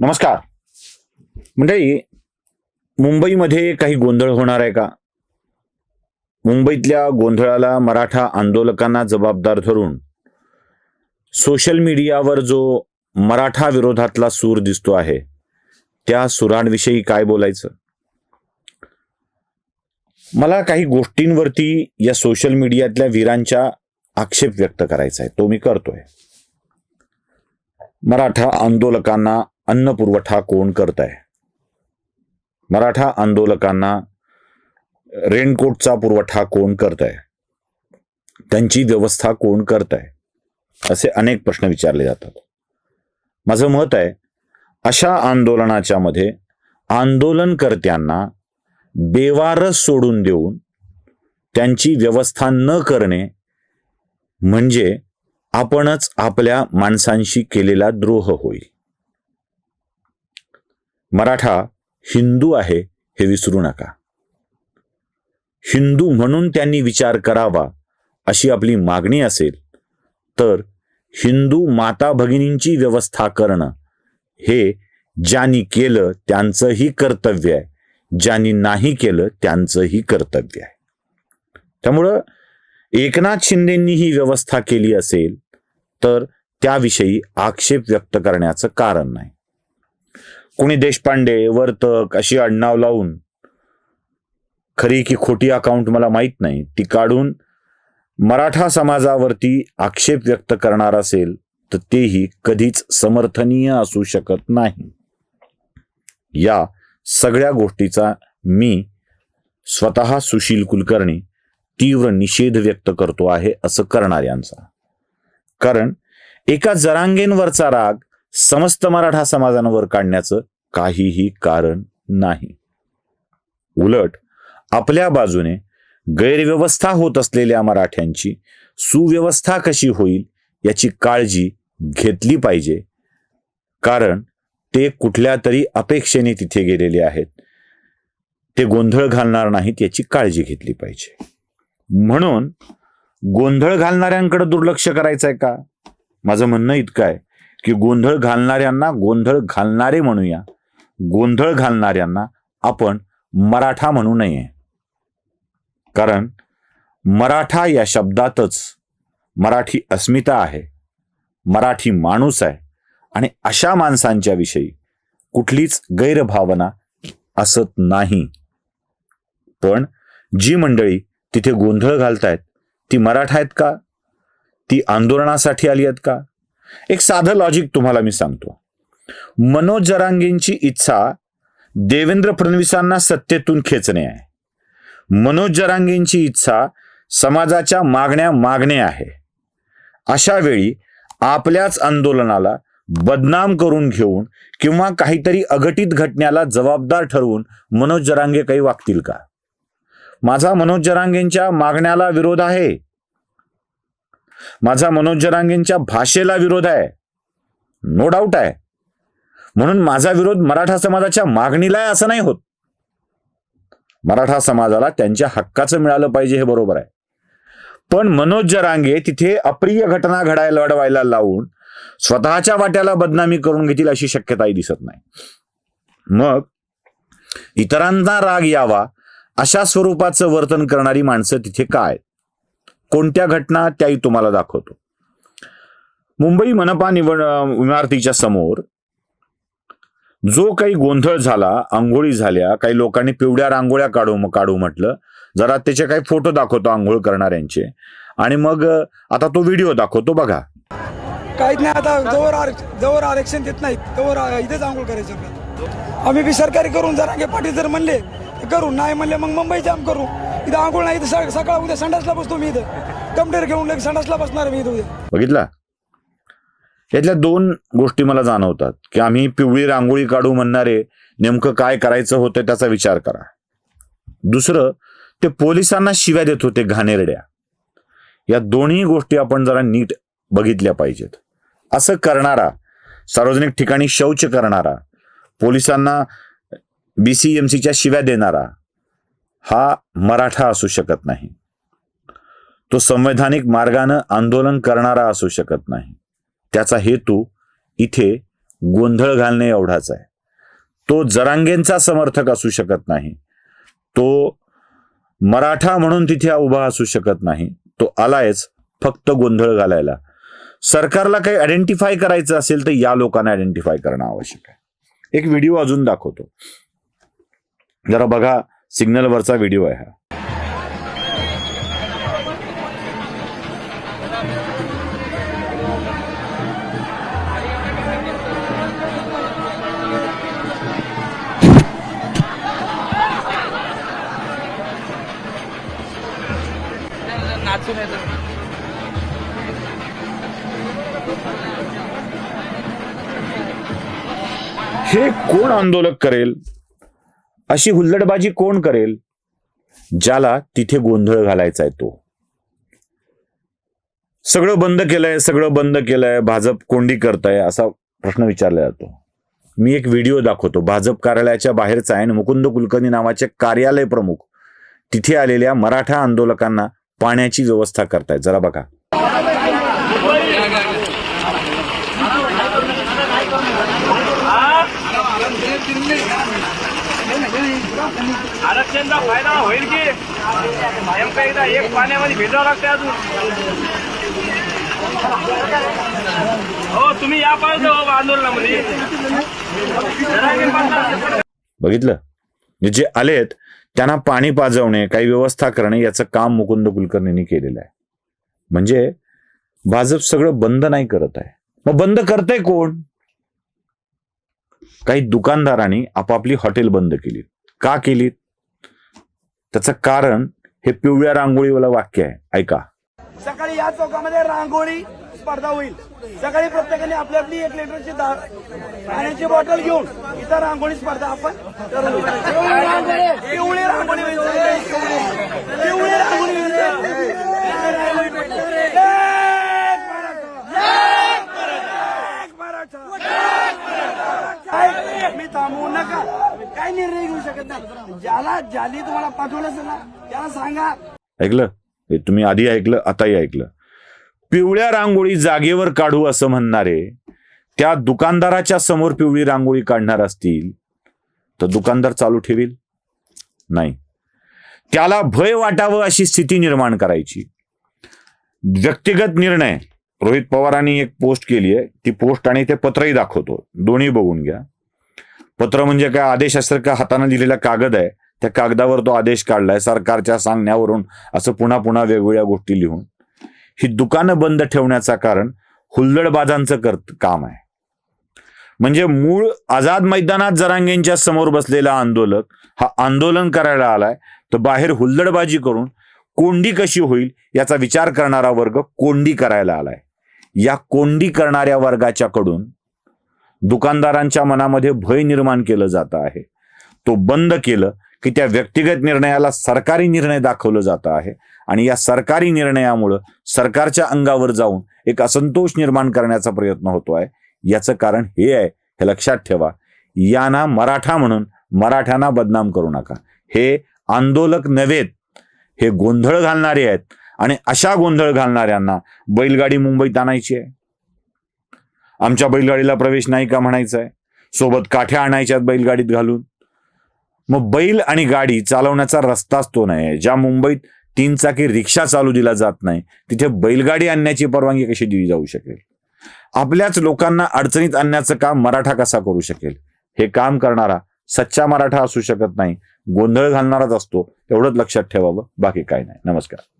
नमस्कार. मंडळी मुंबईमध्ये काही गोंधळ होणार आहे का? मुंबईतल्या गोंधळाला मराठा आंदोलकांना जबाबदार धरून सोशल मीडियावर जो मराठा विरोधातला सूर दिसतो आहे त्या सुरांविषयी काय बोलायचं? मला काही गोष्टींवरती या सोशल मीडियातल्या वीरांच्या आक्षेप व्यक्त करायचा आहे. तो मी करतोय. मराठा आंदोलकांना अन्न पुरवठा कोण करत आहे मराठा आंदोलकांना रेनकोटचा पुरवठा कोण करत आहे त्यांची व्यवस्था कोण करत आहे असे अनेक प्रश्न विचारले जातात. माझं मत आहे अशा आंदोलनाच्या मध्ये आंदोलनकर्त्यांना बेवारस सोडून देऊन त्यांची व्यवस्था न करणे म्हणजे आपणच आपल्या माणसांशी केलेला द्रोह होईल. मराठा हिंदू आहे हे विसरू नका. हिंदू म्हणून त्यांनी विचार करावा अशी आपली मागणी असेल तर हिंदू माता भगिनींची व्यवस्था करणं हे ज्यांनी केलं त्यांचंही कर्तव्य आहे. ज्यांनी नाही केलं त्यांचंही कर्तव्य आहे. त्यामुळं एकनाथ शिंदेंनी ही व्यवस्था केली असेल तर त्याविषयी आक्षेप व्यक्त करण्याचं कारण नाही. कोणी देशपांडे वर्तक अशी आडनाव लावून खरी की खोटी अकाउंट मला माहीत नाही ती काढून मराठा समाजावरती आक्षेप व्यक्त करणार असेल तर तेही कधीच समर्थनीय असू शकत नाही. या सगळ्या गोष्टीचा मी स्वतः सुशील कुलकर्णी तीव्र निषेध व्यक्त करतो आहे असं करणाऱ्यांचा. कारण एका जरांगेंवरचा राग समस्त मराठा समाजांवर काढण्याचं काहीही कारण नाही. उलट आपल्या बाजूने गैरव्यवस्था होत असलेल्या मराठ्यांची सुव्यवस्था कशी होईल याची काळजी घेतली पाहिजे. कारण ते कुठल्या तरी अपेक्षेने तिथे गेलेले आहेत. ते गोंधळ घालणार नाहीत याची काळजी घेतली पाहिजे. म्हणून गोंधळ घालणाऱ्यांकडे दुर्लक्ष करायचं आहे का? माझं म्हणणं इतकं आहे. की गोंधळ घालणाऱ्यांना गोंधळ घालणारे म्हणूया. गोंधळ घालणाऱ्यांना आपण मराठा म्हणू नये. कारण मराठा या शब्दातच मराठी अस्मिता आहे मराठी माणूस आहे आणि अशा माणसांच्या विषयी कुठलीच गैरभावना असत नाही. पण जी मंडळी तिथे गोंधळ घालतायत ती मराठा आहेत का? ती आंदोलनासाठी आली आहेत का? एक साधं लॉजिक तुम्हाला मी सांगतो. मनोज जरांगेंची इच्छा देवेंद्र फडणवीसांना सत्तेतून खेचणे आहे. मनोज जरांगेंची इच्छा समाजाच्या मागण्या मागणे आहे. अशा वेळी आपल्याच आंदोलनाला बदनाम करून घेऊन किंवा काहीतरी अघटित घटनेला जबाबदार ठरवून मनोज जरांगे काही वागतील का? माझा मनोज जरांगेंच्या मागण्याला विरोध आहे. माझा मनोज जरांगेंच्या भाषेला विरोध आहे. नो डाऊट आहे. म्हणून माझा विरोध मराठा समाजाच्या मागणीला आहे असं नाही होत. मराठा समाजाला त्यांच्या हक्काचं मिळालं पाहिजे हे बरोबर आहे. पण मनोज जरांगे तिथे अप्रिय घटना घडायला लढवायला लावून स्वतःच्या वाट्याला बदनामी करून घेतील अशी शक्यताही दिसत नाही. मग इतरांना राग यावा अशा स्वरूपाचं वर्तन करणारी माणसं तिथे काय? कोणत्या घटना त्याही तुम्हाला दाखवतो. मुंबई मनपा निवड इमारतीच्या समोर जो काही गोंधळ झाला आंघोळी झाल्या काही लोकांनी पिवड्या रांगोळ्या काढू काढू म्हटलं. जरा त्याचे काही फोटो दाखवतो आंघोळ करणाऱ्यांचे. आणि मग आता तो व्हिडिओ दाखवतो बघा. काहीच नाही आता जवळ आरक्षण जवळ आरक्षण देत नाहीत. जवळ इथेच आंघोळ करायचं आम्ही बी सरकारी करून जरांगे पाटील जर म्हणले करू. नाही म्हणले मग मुंबई जाम करू. इथं आंघोळ नाही इथं सकाळ उद्या संडासला बसतो मी इथं. कमटेर घेऊन लगेच संडासला बसणार मी इथं उद्या. बघितला? यातल्या दोन गोष्टी मला जाणवतात की आम्ही पिवळी रांगोळी काढू म्हणणारे नेमकं काय करायचं होतं त्याचा विचार करा. दुसरं ते पोलिसांना शिव्या देत होते घाणेरड्या. या दोन्ही गोष्टी आपण जरा नीट बघितल्या पाहिजेत. असं करणारा सार्वजनिक ठिकाणी शौच करणारा पोलिसांना बीसीएमसीच्या शिव्या देणारा हा मराठा असू शकत नाही. तो संवैधानिक मार्गानं आंदोलन करणारा असू शकत नाही. त्याचा हेतू इथे गोंधळ घालणे एवढाच आहे. तो जरांगेंचा समर्थक असू शकत नाही. तो मराठा म्हणून तिथे उभा असू शकत नाही. तो आलायच फक्त गोंधळ घालायला. सरकारला काही आयडेंटिफाय करायचं असेल तर या लोकांना आयडेंटिफाय करणं आवश्यक आहे. एक व्हिडिओ अजून दाखवतो. जरा बघा सिग्नलवरचा व्हिडिओ आहे हा. हे कोण आंदोलक करेल? अशी हुल्लडबाजी कोण करेल? ज्याला तिथे गोंधळ घालायचा आहे तो. सगळं बंद केलंय सगळं बंद केलंय भाजप कोंडी करताय असा प्रश्न विचारला जातो. मी एक व्हिडिओ दाखवतो. भाजप कार्यालयाच्या बाहेरचा आहे आणि मुकुंद कुलकर्णी नावाचे कार्यालय प्रमुख. तिथे आलेल्या मराठा आंदोलकांना पाण्याची व्यवस्था करतायत. जरा बघा. आरक्षणचा फायदा होईल की? नेमका एकदा एक पाण्यामध्ये भेटावं लागते अजून. हो तुम्ही या पाहिजे हो आंदोलनामध्ये बघितलं? जे आलेत त्यांना पाणी पाजवणे काही व्यवस्था करणे याचं काम मुकुंद कुलकर्णींनी केलेलं आहे. म्हणजे भाजप सगळं बंद नाही करत आहे. मग बंद करतंय कोण? काही दुकानदारांनी आपापली हॉटेल बंद केली. का केली? त्याचं कारण हे पिवळ्या रांगोळीवाला वाक्य आहे. ऐका. सकाळी या चौकामध्ये रांगोळी स्पर्धा होईल. सकाळी प्रत्येकाने आपली आपली एक लिटरची पाण्याची बॉटल घेऊन इथं रांगोळी स्पर्धा आपण करू. पिवळी रांगोळी होईल. पिवळी रांगोळी होईल. एक मराठा. एक मराठा. काय? मी थांबवू नका काय निर्णय घेऊ शकत नाही ज्याला ज्याने तुम्हाला पाठवलं असेल ना त्याला सांगा ऐकलं? हे तुम्ही आधी ऐकलं आताही ऐकलं. पिवळ्या रांगोळी जागेवर काढू असं म्हणणारे त्या दुकानदाराच्या समोर पिवळी रांगोळी काढणार असतील तर दुकानदार चालू ठेवील? नाही. त्याला भय वाटावं अशी स्थिती निर्माण करायची. व्यक्तिगत निर्णय. रोहित पवारांनी एक पोस्ट केली आहे. ती पोस्ट आणि ते पत्रही दाखवतो. दोन्ही बघून घ्या. पत्र म्हणजे काय? आदेश असं का हाताने दिलेला कागद आहे? त्या कागदावर तो आदेश काढलाय सरकारच्या सांगण्यावरून असं पुन्हा पुन्हा वेगवेगळ्या गोष्टी लिहून. ही दुकानं बंद ठेवण्याचं कारण हुल्लडबाजांचं कर काम आहे. म्हणजे मूळ आझाद मैदानात जरांगेंच्या समोर बसलेला आंदोलक हा आंदोलन करायला आलाय तर बाहेर हुल्लडबाजी करून कोंडी कशी होईल याचा विचार करणारा वर्ग कोंडी करायला आलाय. या कोंडी करणाऱ्या वर्गाच्याकडून दुकानदारांच्या मनामध्ये भय निर्माण केलं जात आहे. तो बंद केलं की त्या व्यक्तिगत निर्णयाला सरकारी निर्णय दाखवलं जात आहे. आणि या सरकारी निर्णयामुळं सरकारच्या अंगावर जाऊन एक असंतोष निर्माण करण्याचा प्रयत्न होतो आहे. याचं कारण हे आहे हे लक्षात ठेवा. यांना मराठा म्हणून मराठ्यांना बदनाम करू नका. हे आंदोलक नव्हेत. हे गोंधळ घालणारे आहेत. आणि अशा गोंधळ घालणाऱ्यांना बैलगाडी मुंबईत आणायची आहे. आमच्या बैलगाडीला प्रवेश नाही का म्हणायचं आहे सोबत काठ्या आणायच्यात बैलगाडीत घालून. मग बैल आणि गाडी चालवण्याचा रस्ताच तो नाही ज्या मुंबईत तीन चाकी रिक्षा चालू दिला जात नाही तिथे बैलगाडी आणण्याची परवानगी कशी दिली जाऊ शकेल? आपल्याच लोकांना अडचणीत आणण्याचं काम मराठा कसा करू शकेल? हे काम करणारा सच्चा मराठा असू शकत नाही गोंधळ घालणाराच असतो एवढंच लक्षात ठेवावं बाकी काय नाही. नमस्कार.